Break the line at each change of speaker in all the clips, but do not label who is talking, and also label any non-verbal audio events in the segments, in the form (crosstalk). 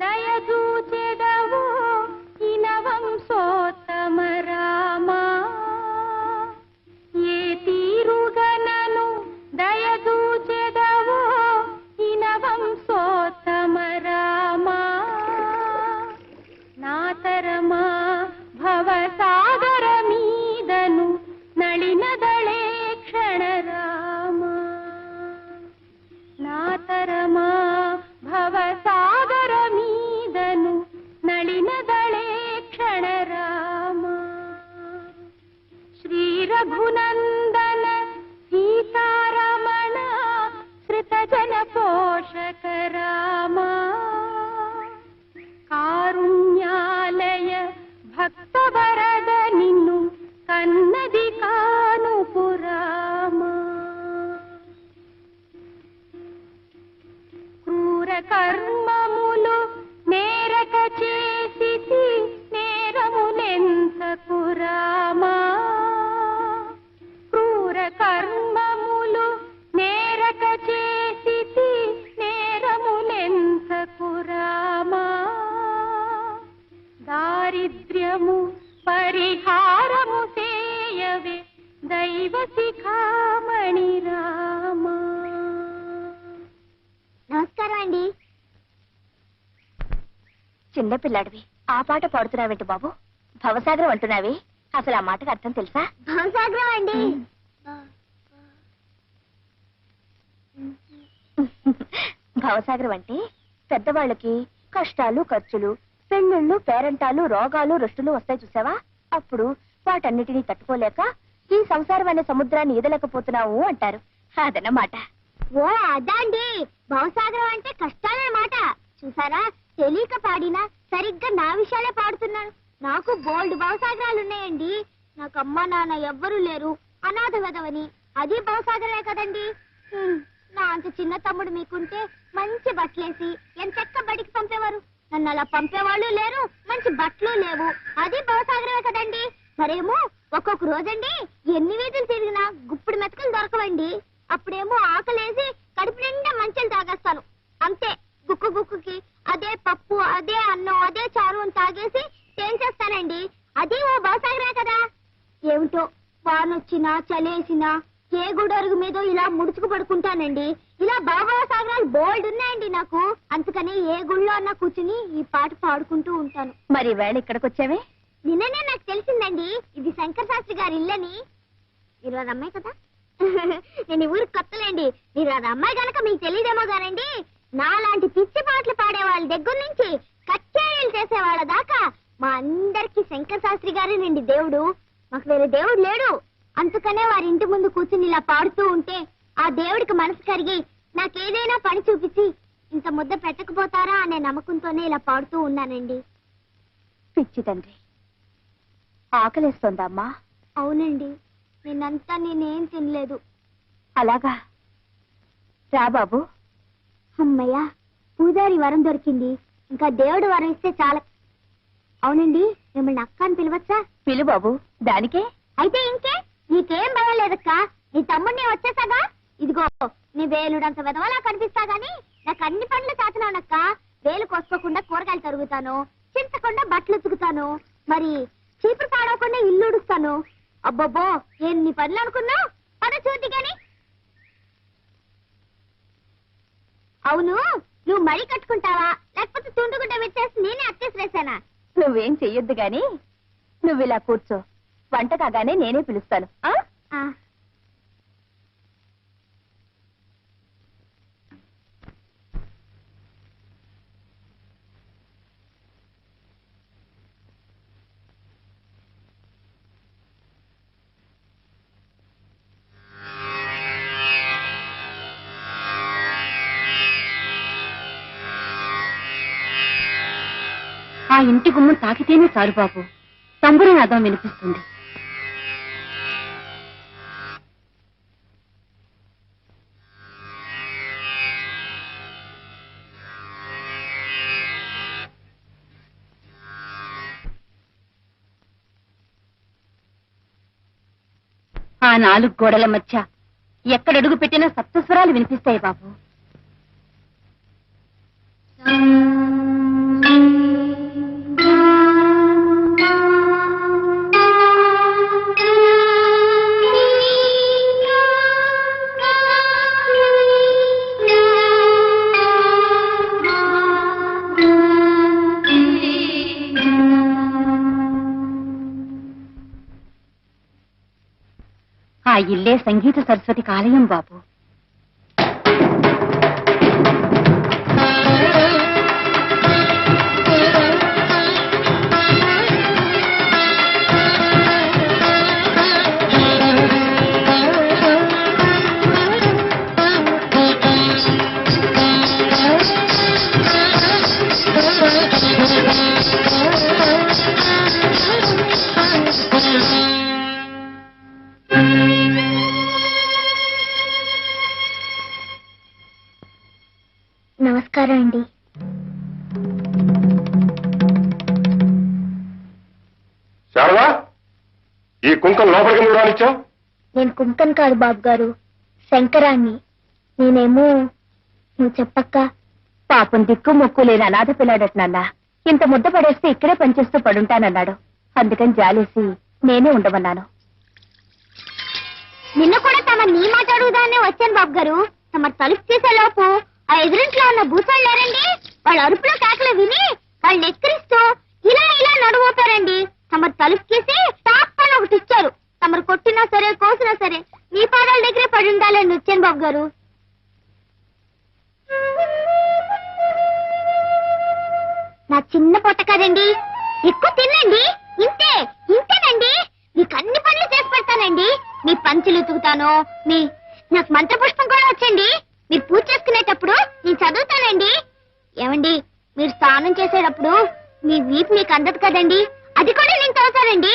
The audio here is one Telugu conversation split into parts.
తీరుగనను ఇనవం సోతమరా పరిహారము చేయవే దైవ శిఖామణి రామా.
నమస్కారం అండి.
చిన్నపిల్లాడివి ఆ పాట పాడుతున్నావేంటి బాబు? భవసాగరం అంటున్నావి అసలు ఆ మాటకు అర్థం తెలుసా?
భవసాగరం అండి. (laughs)
భవసాగరం అంటే పెద్దవాళ్ళకి కష్టాలు ఖర్చులు పెళ్ళిళ్ళు పేరంటాలు రోగాలు రుష్టులు వస్తాయి చూసావా? అప్పుడు వాటన్నిటినీ తట్టుకోలేక ఈ సంసారం అనే సముద్రాన్ని ఈదలేకపోతున్నావు అంటారు. అదన్నమాట.
ఓ అదండి. భవసాగరం అంటే కష్టాలన్నమాట చూసారా? తెలియక పాడినా సరిగ్గా నా విషయాలే పాడుతున్నాను. నాకు బోల్డ్ భవసాగరాలు ఉన్నాయండి నాకు అమ్మ నాన్న ఎవ్వరూ లేరు. అనాథ వెదవని. అది భవసాగరే కదండి. నా అంత చిన్న తమ్ముడు మీకుంటే మంచి బట్టలేసి ఎంత బడికి పంపేవారు? నన్ను అలా పంపేవాళ్ళు లేరు మంచి బట్టలు లేవు. అది భవసాగరమే కదండి. మరేమో ఒక్కొక్క రోజండి ఎన్ని వీధులు తిరిగినా గుప్పుడు మెతకలు దొరకవండి. అప్పుడేమో ఆకలేసి కడుపు నిండా మంచెలు తాగేస్తాను. అంతే గుక్కు గుక్కుకి అదే పప్పు అదే అన్నం అదే చారు తాగేసి తేల్చేస్తానండి అది ఓ భవసాగరే కదా. ఏమిటో వానొచ్చినా చలేసినా ఏ గుడరుగు మీద ఇలా ముడుచుకు పడుకుంటానండి. ఇలా బాబా సాగరాలు బోల్డ్ ఉన్నాయండి నాకు. అన్నా కూర్చుని ఈ పాట పాడుకుంటూ ఉంటాను.
మరి వేళ ఇక్కడికి వచ్చావే
నిన్ననే నాకు తెలిసిందండి. ఇది శంకర్ శాస్త్రి గారి ఇల్లని. మీరు అది అమ్మాయి కదా? (laughs) నేను ఈ ఊరికి కొత్తలేండి. మీరు అది అమ్మాయి గనక మీకు తెలియదేమో గానండి నాలాంటి పిచ్చి పాటలు పాడే వాళ్ళ దగ్గర నుంచి కచ్చేరీలు చేసే వాళ్ళ దాకా మా అందరికి శంకర్ శాస్త్రి గారేనండి దేవుడు. మాకు వేరే దేవుడు లేడు. అందుకనే వారి ఇంటి ముందు కూర్చుని ఇలా పాడుతూ ఉంటే ఆ దేవుడికి మనసు కరిగి నాకేదైనా పని చూపించి ఇంత ముద్ద పెట్టకపోతారా అనే నమ్మకంతోనే ఇలా పాడుతూ ఉన్నానండి.
పిచ్చి తండ్రి. ఆకలేస్తోందా అమ్మా?
అవునండి. నిన్నంతా నేనేం తినలేదు.
అలాగా? రా బాబు.
అమ్మయ్యా పూజారి వరం దొరికింది. ఇంకా దేవుడు వరం ఇస్తే చాలా. అవునండి మిమ్మల్ని అక్క అని పిలవచ్చా?
పిలు బాబు. దానికే?
అయితే ఇంకే? నీకేం భయం లేదక్క? నీ తమ్ముడిని వచ్చేసాగా? ఇదిగో నీ వేలుడంత విధవలా కనిపిస్తా గాని నాకు అన్ని పనులు చేతనానక్క. వేలు కోసుకోకుండా కూరగాయలు తరుగుతాను. చింతకుండా బట్టలు ఉతుకుతాను. మరి చీపురు పాడవకుండా ఇల్లు ఉడుస్తాను. అబ్బబ్బో ఎన్ని పనులు అనుకున్నావు? పద చూద్ది గాని. అవును నువ్వు మడి కట్టుకుంటావా? లేకపోతే తుండుగుడ్డ పెట్టేసి నేనే అత్తేసిరేసానా
నువ్వేం చెయ్యొద్దు గాని. నువ్వు ఇలా కూర్చో. వంట కాగానే నేనే పిలుస్తాను. ఆ. ఇంటి గుమ్మం తాకితేనే చాలు బాబు. తంబురి నాదం వినిపిస్తుంది. ఆ నాలుగు గోడల మధ్య ఎక్కడడుగు పెట్టినా సప్తస్వరాలు వినిపిస్తాయి బాబు. ఇల్లే సంగీత సరస్వతికి ఆలయం బాబు.
నమస్కారం అండి.
శారదా ఈ కుంకం లోపలికి నువ్వు రానిచ్చావు?
నేను కుంకన్ కాదు బాబు గారు శంకరాన్ని. నేనేమో నువ్వు చెప్పక్క
పాపం దిక్కు మొక్కు లేని అనాథ పిల్లాడట నాన్న. ఇంత ముద్ద పడేస్తే ఇక్కడే పనిచేస్తూ పడుంటానన్నాడు. అందుకని జాలేసి నేనే ఉండమన్నాను.
నిన్న కూడా తమ నీ మాట అడుగుదానే వచ్చాను బాబు గారు. తమ తలుపు తీసే లోపు ఆ ఎదురింట్లో ఉన్న భూసాలు లేరండి వాళ్ళ అరుపులో కేకలు విని వాళ్ళు ఎక్కిరిస్తూ ఇలా ఇలా నడువుతారండి. తమరు తలుపుకేసి టాప్ అని ఒకటి ఇచ్చారు. తమరు కొట్టినా సరే కోసినా సరే మీ పాదాల దగ్గరే పడి ఉండాలని వచ్చాను బాబు గారు. నా చిన్న పొట్ట కదండి. ఎక్కువ తినండి ఇంతే ఇంతేనండి. మీకు అన్ని పనులు చేసి పెడతానండి. మీ పంచులు ఉతుకుతాను. మీ నాకు మంత్రపుష్పం కూడా వచ్చండి. మీరు పూజ చేసుకునేటప్పుడు నేను చదువుతానండి. ఏమండి మీరు స్నానం చేసేటప్పుడు మీ వీపు మీకు అందదు కదండి? అది కూడా నేను చదువుతానండి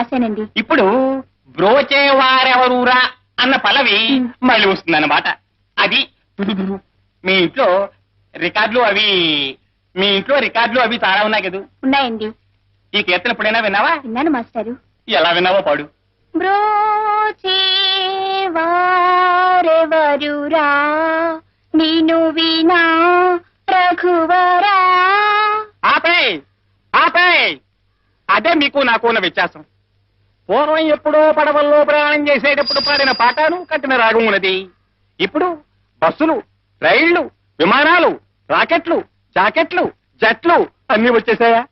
రాశానండి.
ఇప్పుడు బ్రోచేవారెవరూరా అన్న పల్లవి మళ్ళీ వస్తుందన్నమాట. అది. మీ ఇంట్లో రికార్డులు అవి మీ ఇంట్లో రికార్డులు అవి చాలా ఉన్నాయి కదా?
ఉన్నాయండి.
ఈ కీర్తన ఎప్పుడైనా విన్నావా?
విన్నాను మాస్టారు.
ఎలా విన్నావో పాడు.
బ్రోచేవారెవరురా? నేను వినా రఘువరా?
ఆపే ఆపే. అదే మీకు నాకు ఉన్న వ్యత్యాసం. పూర్వం ఎప్పుడో పడవల్లో ప్రయాణం చేసేటప్పుడు పాడిన పాటను కట్టిన రాగం ఉన్నది. ఇప్పుడు బస్సులు రైళ్ళు విమానాలు రాకెట్లు జాకెట్లు జట్లు అన్ని వచ్చేసాయా?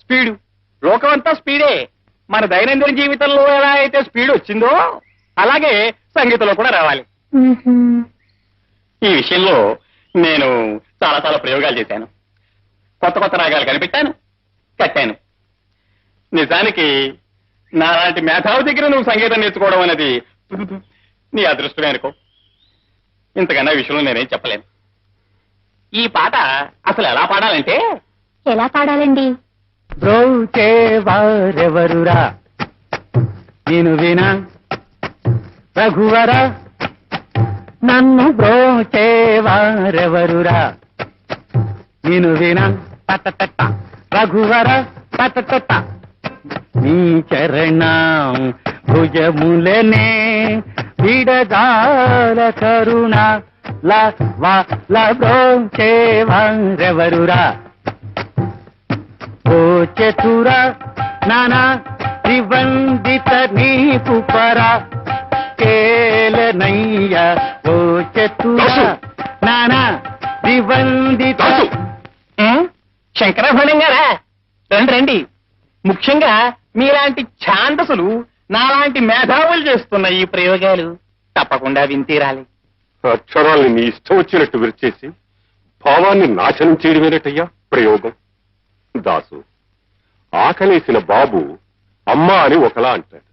స్పీడు. లోకమంతా స్పీడే. మన దైనందిన జీవితంలో ఎలా అయితే స్పీడ్ వచ్చిందో అలాగే సంగీతంలో కూడా రావాలి. ఈ విషయంలో నేను చాలా చాలా ప్రయోగాలు చేశాను. కొత్త కొత్త రాగాలు కనిపెట్టాను కట్టాను. నిజానికి నాలాంటి మేధావి దగ్గర నువ్వు సంగీతం నేర్చుకోవడం అనేది నీ అదృష్టమే అనుకో. ఇంతకన్నా విషయంలో నేనేం చెప్పలేను. ఈ పాట అసలు ఎలా పాడాలంటే?
ఎలా పాడాలండి?
బ్రోచేవారెవరురా నేను వినా రఘువరా? నన్ను బ్రోచేవారెవరురా నేను వినా తట రఘువర తట నీ చరణం భుజములనే విడదాల కరుణ ల వా లబ్రోంచేవరురా ఓ చతుర నానా త్రివందిత నీపు పర కేలనయ్య ఓ చతుర! నానా త్రివందిత
దాసు!
శంకరభరణం గారా? రండి రండి. ముఖ్యంగా మీలాంటి ఛాందసులు నాలాంటి మేధావులు చేస్తున్న ఈ ప్రయోగాలు తప్పకుండా వింతీరాలి
అక్షరాల్ని నీ ఇష్టం వచ్చినట్టు విరిచేసి భావాన్ని నాశనం చేయడమేనటయ్యా ప్రయోగం? దాసు ఆకలేసిన బాబు అమ్మా అని ఒకలా అంటాడు.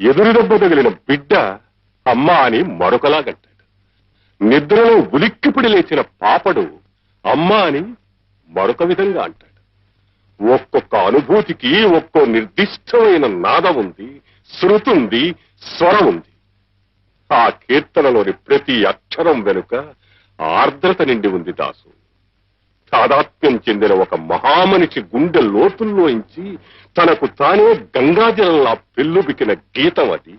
ఎదురు దెబ్బ తగిలిన బిడ్డ అమ్మా అని మరొకలాగంటాడు. నిద్రలో ఉలిక్కిపిడి లేచిన పాపడు అమ్మా అని మరొక విధంగా అంటాడు. ఒక్కొక్క అనుభూతికి ఒక్కో నిర్దిష్టమైన నాదం ఉంది శృతుంది స్వరం ఉంది. ఆ కీర్తనలోని ప్రతి అక్షరం వెనుక ఆర్ద్రత నిండి ఉంది దాసు. తాదాత్మ్యం చెందిన ఒక మహామనిషి గుండె లోతుల్లోంచి తనకు తానే గంగాజలంలా పెళ్ళుబికిన గీతం అది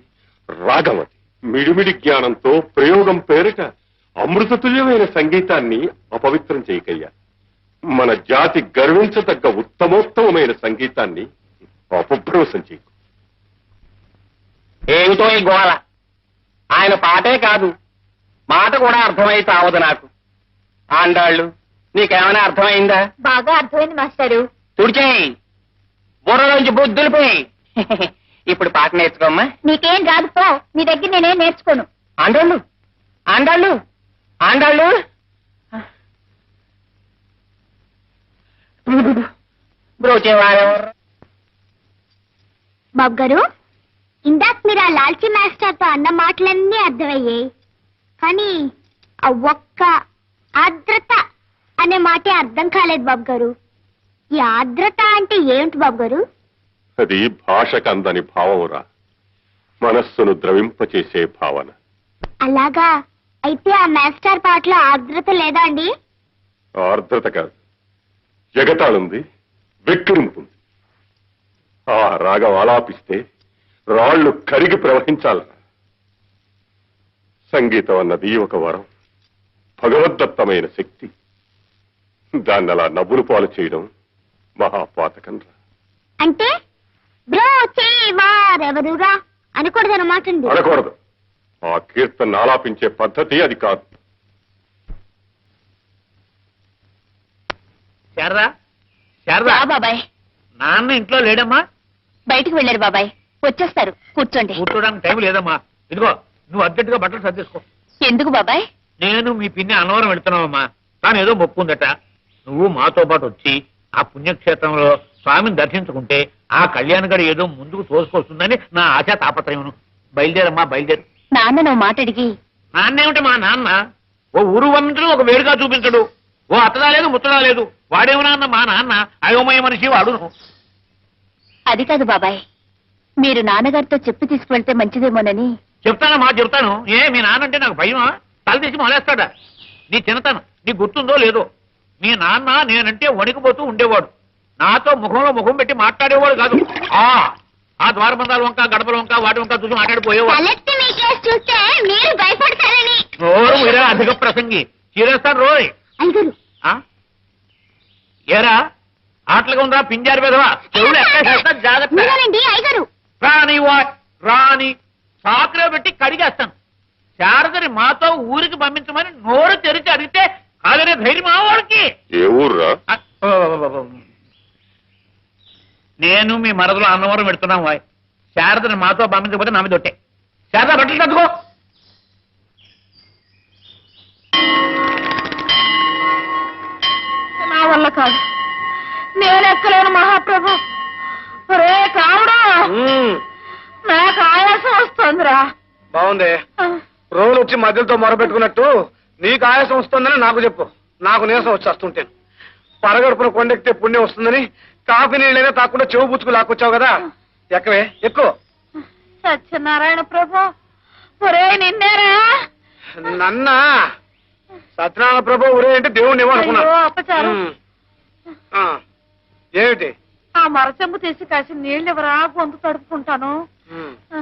రాగం అది. మిడిమిడి జ్ఞానంతో ప్రయోగం పేరిట అమృతతుల్యమైన సంగీతాన్ని అపవిత్రం చేయకయ్యా. మన జాతి గర్వించదగ్గ ఉత్తమోత్తమైన సంగీతాన్ని అపభ్రంశం చేయకు.
ఏమిటో ఈ గోళ ఆయన పాటే కాదు. మాట కూడా అర్థమై చావదు నాకు. ఆండాళ్ళు నీకేమైనా అర్థమైందా?
బాగా అర్థమైంది మాస్టారు.
తుడిచేయి. బుర్రలోంచి బుద్ధులు పోయి. (laughs) ఇప్పుడు పాట నేర్చుకోమ్మా.
నీకేం రాదు పో. నీ దగ్గర నేనేం నేర్చుకోను.
ఆండాళ్ళు ఆండాళ్ళు ఆండాళ్ళు.
బాబు గారు ఇందాక మీరు ఆ లాల్చీ మాస్టర్తో అన్న మాటలన్నీ అర్థమయ్యాయి. కానీ ఆ ఒక్క ఆర్ద్రత అనే మాటే అర్థం కాలేదు బాబు గారు ఈ ఆర్ద్రత అంటే ఏమిటి బాబు గారు
అది భాషకు అందని భావమురా. మనస్సును ద్రవింపచేసే భావన.
అలాగా? అయితే ఆ మాస్టర్ పాటలో ఆర్ద్రత లేదా అండి?
ఆర్ద్రత కాదు. జగతాళుంది వెక్కిరింపుంది. ఆ రాగం ఆలాపిస్తే రాళ్ళు కరిగి ప్రవహించాల. సంగీతం అన్నది ఒక వరం భగవద్దత్తమైన శక్తి. దాన్ని అలా నవ్వులు పాలు చేయడం మహాపాతకం
అంటే
అనకూడదు. ఆ కీర్తన ఆలాపించే పద్ధతి అది కాదు.
శారదా శారదా.
రా బాబాయ్.
నాన్న ఇంట్లో లేడమ్మా.
బయటికి వెళ్ళారు బాబాయ్. వచ్చేస్తారు. కూర్చోండి.
కూర్చోడానికి టైం లేదమ్మా. ఇదిగో నువ్వు అర్జెంటుగా బట్టలు సర్దేసుకో
ఎందుకు బాబాయ్?
నేను మీ పిన్ని అన్నవరం వెళ్తున్నావమ్మా. తాను ఏదో మొక్కుందట నువ్వు మాతో పాటు వచ్చి ఆ పుణ్యక్షేత్రంలో స్వామిని దర్శించుకుంటే ఆ కళ్యాణ గడి ఏదో ముందుకు తోసుకొస్తుందని నా ఆశ తాపత్రయం బయలుదేరమ్మా బయలుదేరు.
నాన్న నువ్వు మాట అడిగి
నాన్నేమిటి మా నాన్న? ఓ ఊరు వంటలు ఒక వేరుగా చూపించడు. ఓ అత్తదా లేదు ముత్తదా లేదు. వాడేమన్నా అన్న మా నాన్న అయోమయ మనిషి వాడును
అది కాదు బాబాయ్. మీరు నాన్నగారితో చెప్పి తీసుకువెళ్తే మంచిదేమోనని.
చెప్తానమ్మా చెప్తాను? ఏ మీ నాన్నంటే నాకు భయమా? తల తీసి మొలేస్తాడా? నీ చిన్నతనం నీ గుర్తుందో లేదో? మీ నాన్న నేనంటే వణికిపోతూ ఉండేవాడు. నాతో ముఖంలో ముఖం పెట్టి మాట్లాడేవాడు కాదు. ఆ ఆ ద్వారబంధాల వంక గడపల వంక వాటి వంక చూసి మాట్లాడిపోయేవాడు.
తలెత్తి మీ కేసు చూస్తే మీరు భయపడతారని.
నోరు మీరా అధిక ప్రసంగి. చీరేస్తాను రోయ్.
అయ్యగారు?
ఏరా? ఆటలుగా ఉందా పింజారి పెదవా చెవులు ఎక్కడ జాగ్రత్త.
మీరేనండి అయ్యగారు.
రాని వా రాని సాకులో పెట్టి కడిగేస్తాను. శారదని మాతో ఊరికి పంపించమని నోరు తెరిచి అడిగితే కాదనే ధైర్యం ఆ వాడికి.
ఏ ఊర్రా?
ఆ, ఓ, ఓ, ఓ, ఓ. నేను మీ మరదలో అన్నవరం పెడుతున్నాం వాయ్. శారదని మాతో పంపించకపోతే నా మీద ఒట్టే. శారద బట్టలు కట్టుకో
వల్ల కాదు. నేను ఎక్కలేను మహాప్రభు. రే కావుడా నాకు ఆయాసం వస్తుందిరా.
బాగుంది. రోజులు వచ్చి మధ్యలతో మొరపెట్టుకున్నట్టు నీకు ఆయాసం వస్తుందని నాకు చెప్పు. నాకు నీరసం వచ్చేస్తుంటాను. పరగడుపున కొండెక్కితే పుణ్యం వస్తుందని కాఫీ నీళ్ళైనా తాకుండా చెవు పుచ్చుకు లాక్కొచ్చావు కదా. ఎక్కవే? ఎక్కువ.
సత్యనారాయణ ప్రభు ఒరే నిన్నేరా?
నన్న. సత్యనారాయణ ప్రభు ఊరే అంటే దేవుణ్ణి ఏమో అనుకున్నా
అయ్యో, అపచారం.
ఉమ్. ఆ, ఏమిటి
ఆ మరచెంబు తీసి కాసి నీళ్ళు ఎవరా గొంతు తడుపుకుంటాను. ఆ.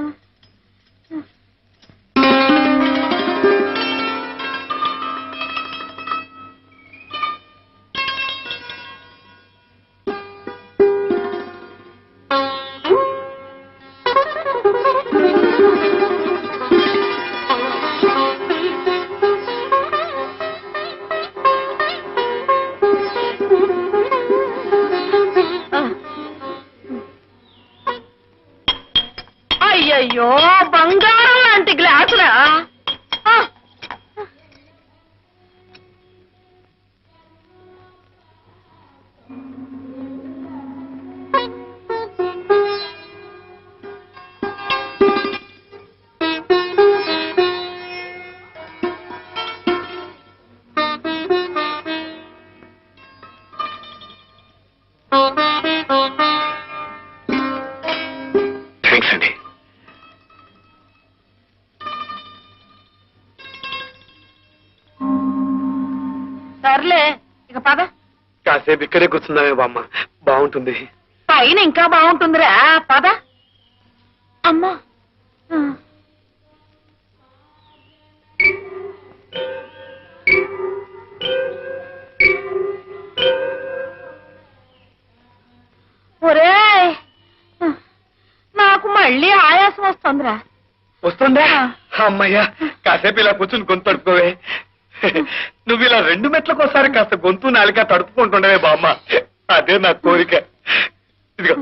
కాసేపు ఇక్కడే కూర్చుందామే బామ్మ. బాగుంటుంది.
పైన ఇంకా బాగుంటుందిరా. పద. అమ్మా. ఆ. ఒరేయ్ నాకు మళ్ళీ ఆయాసం వస్తుందిరా.
వస్తుందా? అమ్మయ్యా కాసేపు ఇలా కూర్చుని గొంతు తడుపుకోవే. (laughs) నువ్వు ఇలా రెండు మెట్లకు ఒకసారి కాస్త గొంతు నాలిక తడుపుకుంటుండవే బామ్మ. అదే నా కోరిక. ఇదిగో.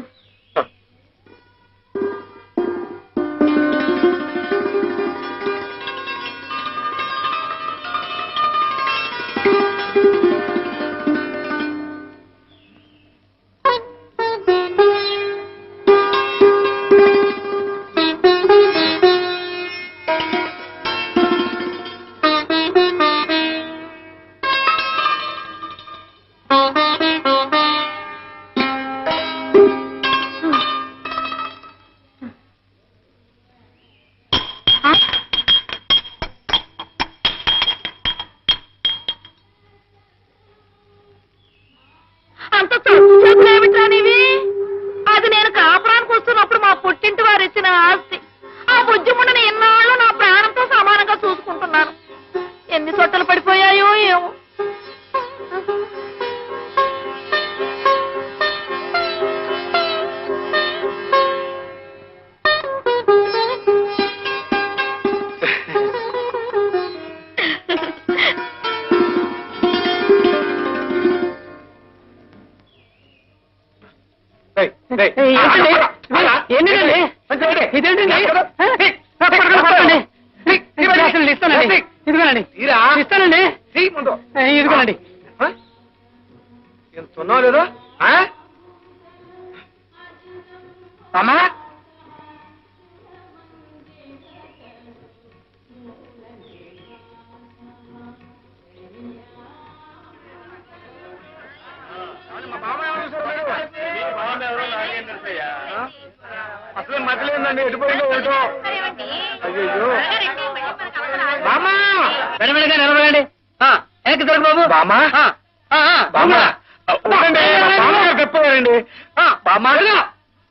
ఎంత ఉన్నావు లేదో? అమ్మా అసలు మతలేదండి ఎటుపోయిందో ఏమిటో అయ్యో బామ్మా
వెనవెనగా నిలబడండి ఆ, వెనక్కి తిరగ బాబు
బామ్మా
ఆ, ఆ, ఆ,
బామ్మా